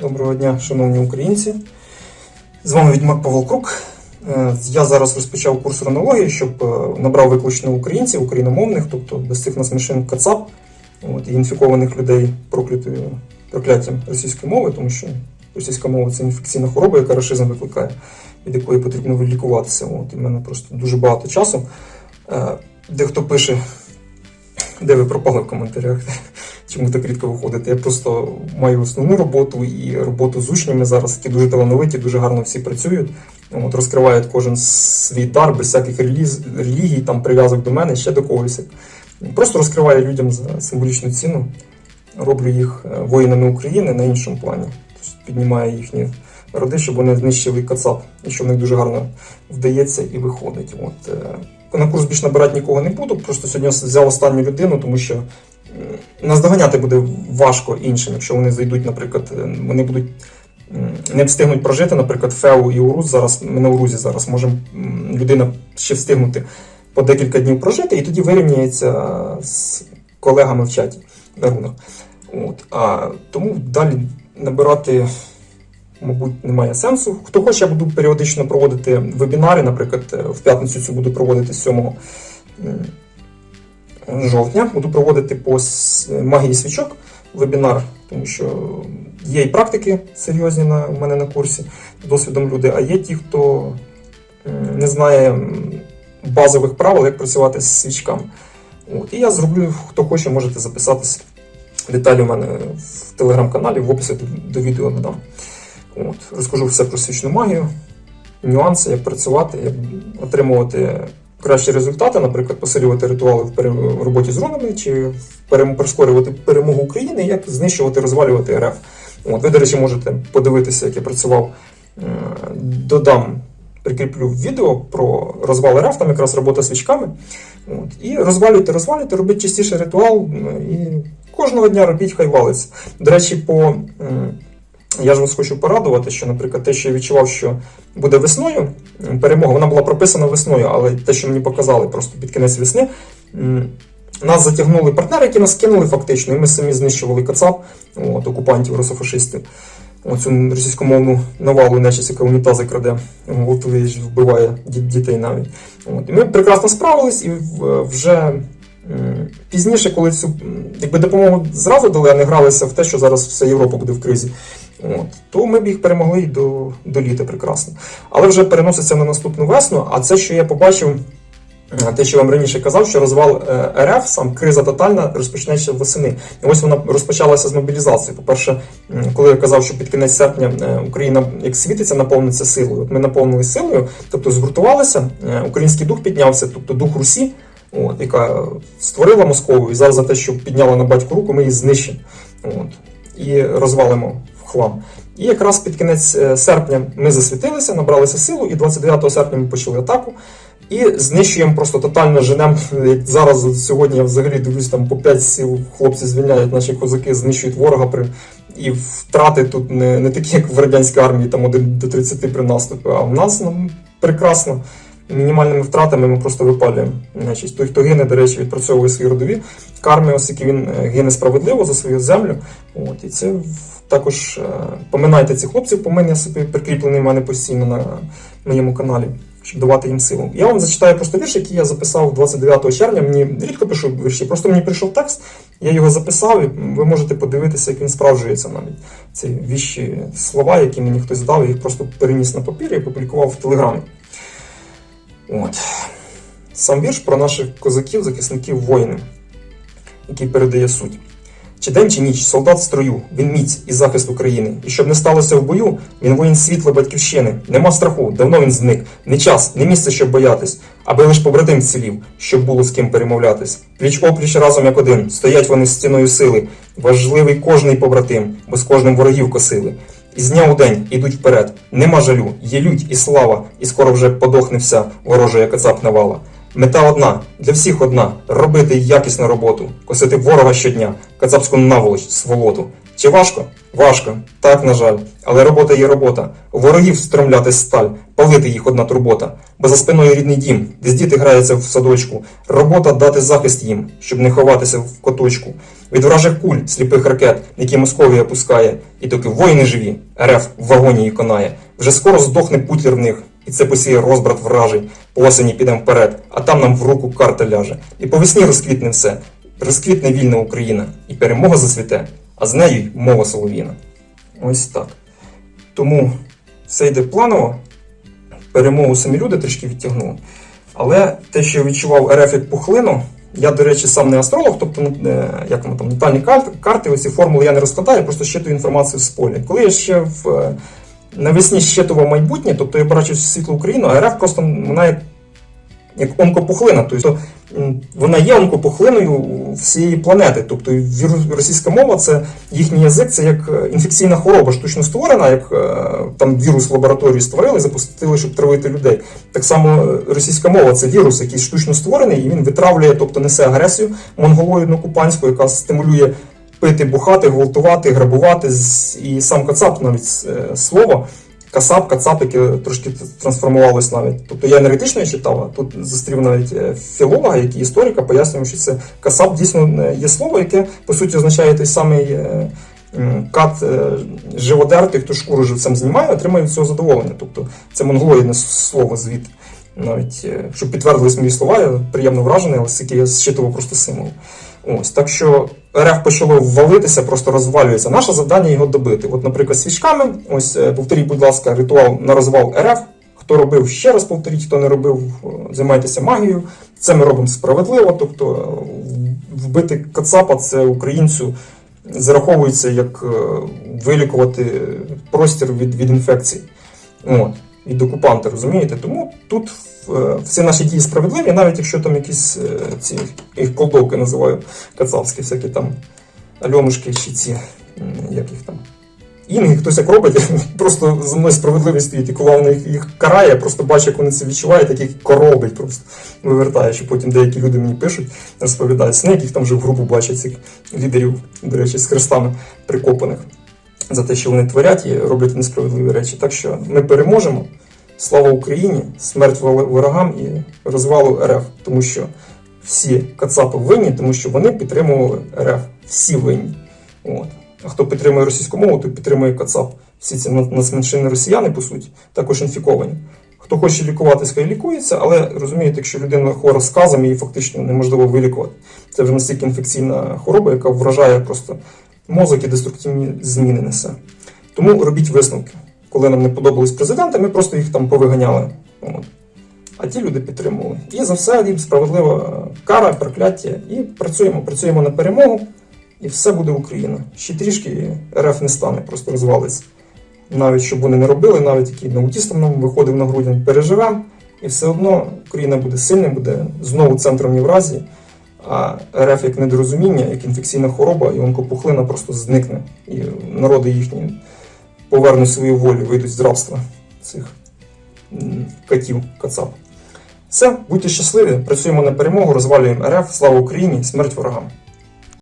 Доброго дня, шановні українці. З вами відьмак Павло Крук. Е, Я зараз розпочав курс ронології, щоб е, набрав виключно українців, україномовних, тобто без цих насмішин кацап от, і інфікованих людей проклятою прокляттям російської мови, тому що російська мова це інфекційна хвороба, яка рашизм викликає, від якої потрібно вилікуватися. От, і в мене просто дуже багато часу. Е, Дехто пише, де ви пропали в коментарях, чому так рідко виходите. Я просто маю основну роботу і роботу з учнями зараз, які дуже талановиті, дуже гарно всі працюють. От, розкривають кожен свій дар без всяких релігій, там прив'язок до мене, ще до когось. Просто розкриваю людям за символічну ціну. Роблю їх е, воїнами України на іншому плані. Тобто піднімаю їхні роди, щоб вони знищили кацап, і що в них дуже гарно вдається і виходить. От, е, на курс більш набирати нікого не буду, просто сьогодні взяв останню людину, тому що наздоганяти буде важко іншим, якщо вони зайдуть, наприклад, е, вони будуть не встигнуть прожити, наприклад, Феу і Уруз зараз, ми на Урузі зараз може людина ще встигнути по декілька днів прожити, і тоді вирівняється з колегами в чаті на рунах. От. А, тому далі набирати, мабуть, немає сенсу. Хто хоче, я буду періодично проводити вебінари, наприклад, е, в п'ятницю цю буду проводити 7 м, жовтня. Буду проводити по магії свічок вебінар, тому що є і практики серйозні на в мене на курсі досвідом люди, а є ті, хто не знає базових правил, як працювати з свічками. От. І я зроблю, хто хоче, можете записатися. Деталі у мене в телеграм-каналі, в описі до, відео додам. От. Розкажу все про свічну магію, нюанси, як працювати, як отримувати кращі результати, наприклад, посилювати ритуали в роботі з рунами, чи прискорювати перемогу України, як знищувати, розвалювати РФ. От. Ви, до речі, можете подивитися, як я працював. Е, Додам, прикріплю відео про розвал РФ, там якраз робота свічками. От. І розвалюйте, розвалюйте, робіть частіше ритуал і кожного дня робіть, хай валиться. До речі, по, я ж вас хочу порадувати, що, наприклад, те, що я відчував, що буде весною, перемога, вона була прописана весною, але те, що мені показали просто під кінець весни, нас затягнули партнери, які нас кинули фактично, і ми самі знищували Кацап, от, окупантів, русофашистів. Оцю російськомовну навалу нечисть, яка унітази краде, готує, вбиває дітей навіть. От. І ми прекрасно справились, і вже пізніше, коли цю якби допомогу зразу дали, а не гралися в те, що зараз вся Європа буде в кризі, от, то ми б їх перемогли до, до літа прекрасно. Але вже переноситься на наступну весну, а це, що я побачив. е, Те, що я вам раніше казав, що розвал е, РФ, сам криза тотальна, розпочнеться восени. І ось вона розпочалася з мобілізації. По-перше, коли я казав, що під кінець серпня е, Україна як світиться, наповниться силою. От ми наповнилися силою, тобто згуртувалися, український дух піднявся, тобто дух Русі, от, яка створила Московію, і зараз за те, що підняла на батьку руку, ми її знищимо. От, і розвалимо хлам. І якраз під кінець е, серпня ми засвітилися, набралися силу, і 29 серпня ми почали атаку. І знищуємо просто тотально женем. Як зараз сьогодні я взагалі дивлюсь, там по 5 сіл хлопці звільняють, наші козаки знищують ворога при і втрати тут не, не такі, як в радянській армії, там 1 до 30 при наступі. А в нас ну, прекрасно. Мінімальними втратами ми просто випалюємо. Значить, той, хто гине, до речі, відпрацьовує свої родові карми, оскільки він е, гине справедливо за свою землю. От, і це також е, поминайте цих хлопців, помин я собі прикріплений в мене постійно на моєму каналі, щоб давати їм силу. Я вам зачитаю просто вірш, який я записав 29 червня. Мені рідко пишу вірші, просто мені прийшов текст, я його записав, і ви можете подивитися, як він справджується навіть. Ці віщі слова, які мені хтось дав, їх просто переніс на папір і опублікував в телеграмі. От. Сам вірш про наших козаків, захисників воїнів, який передає суть. Чи день, чи ніч, солдат в строю, він міць і захист України. І щоб не сталося в бою, він воїн світла батьківщини. Нема страху, давно він зник. Не час, не місце, щоб боятись, аби лиш побратим цілів, щоб було з ким перемовлятись. Пліч опліч разом як один, стоять вони стіною сили. Важливий кожний побратим, бо з кожним ворогів косили. Із дня у день ідуть вперед. Нема жалю, є лють і слава, і скоро вже подохне вся ворожа кацап навала. Мета одна, для всіх одна робити якісну роботу, косити ворога щодня, кацапську наволоч, сволоту. Чи важко? Важко, так, на жаль, але робота є робота. Ворогів стромляти сталь, палити їх одна турбота. Бо за спиною рідний дім, десь діти граються в садочку. Робота дати захист їм, щоб не ховатися в коточку. Від вражих куль, сліпих ракет, які Московія пускає, і доки воїни живі, РФ в вагоні і конає. Вже скоро здохне путлер в них, і це посіє розбрат вражий. По осені підемо вперед, а там нам в руку карта ляже. І по весні розквітне все. Розквітне вільна Україна, і перемога зацвіте, а з нею мова солов'їна. Ось так. Тому все йде планово. Перемогу самі люди трішки відтягнули. Але те, що я відчував РФ як пухлину, я, до речі, сам не астролог, тобто ну, е, як воно там, натальні карти, карти, оці формули я не розкладаю, просто щитую інформацію з поля. Коли я ще в, е, навесні щитував майбутнє, тобто я бачив світлу Україну, а РФ просто вона як, як онкопухлина. Тобто вона є онкопухлиною всієї планети. Тобто російська мова це їхній язик, це як е, інфекційна хвороба штучно створена, як е, там вірус в лабораторії створили, запустили, щоб травити людей. Так само е, російська мова це вірус, який штучно створений, і він витравлює, тобто несе агресію монголоїдно окупантську, яка стимулює пити, бухати, гвалтувати, грабувати. І сам Кацап навіть слово. Касап, Кацап, яке трошки трансформувалось навіть. Тобто я енергетично читав, а тут зустрів навіть е, філолога, який історика, пояснював, що це Касап дійсно е, є слово, яке по суті означає той самий е, кат живодер, той, хто шкуру живцем знімає, отримає від цього задоволення. Тобто це монголоїдне слово звідти. Навіть щоб підтвердились мої слова, я приємно вражений, але я зчитував просто символ. Ось так що РФ почало ввалитися, просто розвалюється. Наше завдання його добити. От, наприклад, свічками. Ось е, повторіть, будь ласка, ритуал на розвал РФ. Хто робив, ще раз повторіть, хто не робив, е, займайтеся магією. Це ми робимо справедливо. Тобто е, вбити Кацапа це українцю зараховується як вилікувати простір від, від інфекцій. От, від окупанта, розумієте? Тому тут всі наші дії справедливі, навіть якщо там якісь е, ці їх колдовки називаю кацапські, всякі там альонушки чи ці, як їх там. Інги, хтось як робить, просто за мною справедливість стоїть. І коли вони їх, їх карає, просто бачу, як вони це відчувають, як їх коробить просто вивертає. Що потім деякі люди мені пишуть, розповідають сни, яких там вже в групу бачать цих лідерів, до речі, з хрестами прикопаних за те, що вони творять і роблять несправедливі речі. Так що ми переможемо. Слава Україні, смерть ворогам і розвалу РФ, тому що всі Кацапи винні, тому що вони підтримували РФ. Всі винні. От. А хто підтримує російську мову, той підтримує Кацап. Всі ці на- нацменшини росіяни, по суті, також інфіковані. Хто хоче лікуватися, хай лікується, але розумієте, якщо людина хвора сказом, її фактично неможливо вилікувати. Це вже настільки інфекційна хвороба, яка вражає просто мозок і деструктивні зміни несе. Тому робіть висновки. Коли нам не подобались президенти, ми просто їх там повиганяли. А ті люди підтримували. І за все їм справедлива кара, прокляття. І працюємо, працюємо на перемогу, і все буде Україна. Ще трішки РФ не стане, просто розвалиться. Навіть щоб вони не робили, навіть який наутістом нам виходив на грудень, переживемо, і все одно Україна буде сильним, буде знову центром Євразії. А РФ як недорозуміння, як інфекційна хвороба і онкопухлина просто зникне. І народи їхні повернуть свою волю, вийдуть з рабства цих катів, кацап. Все, будьте щасливі, працюємо на перемогу, розвалюємо РФ, слава Україні, смерть ворогам.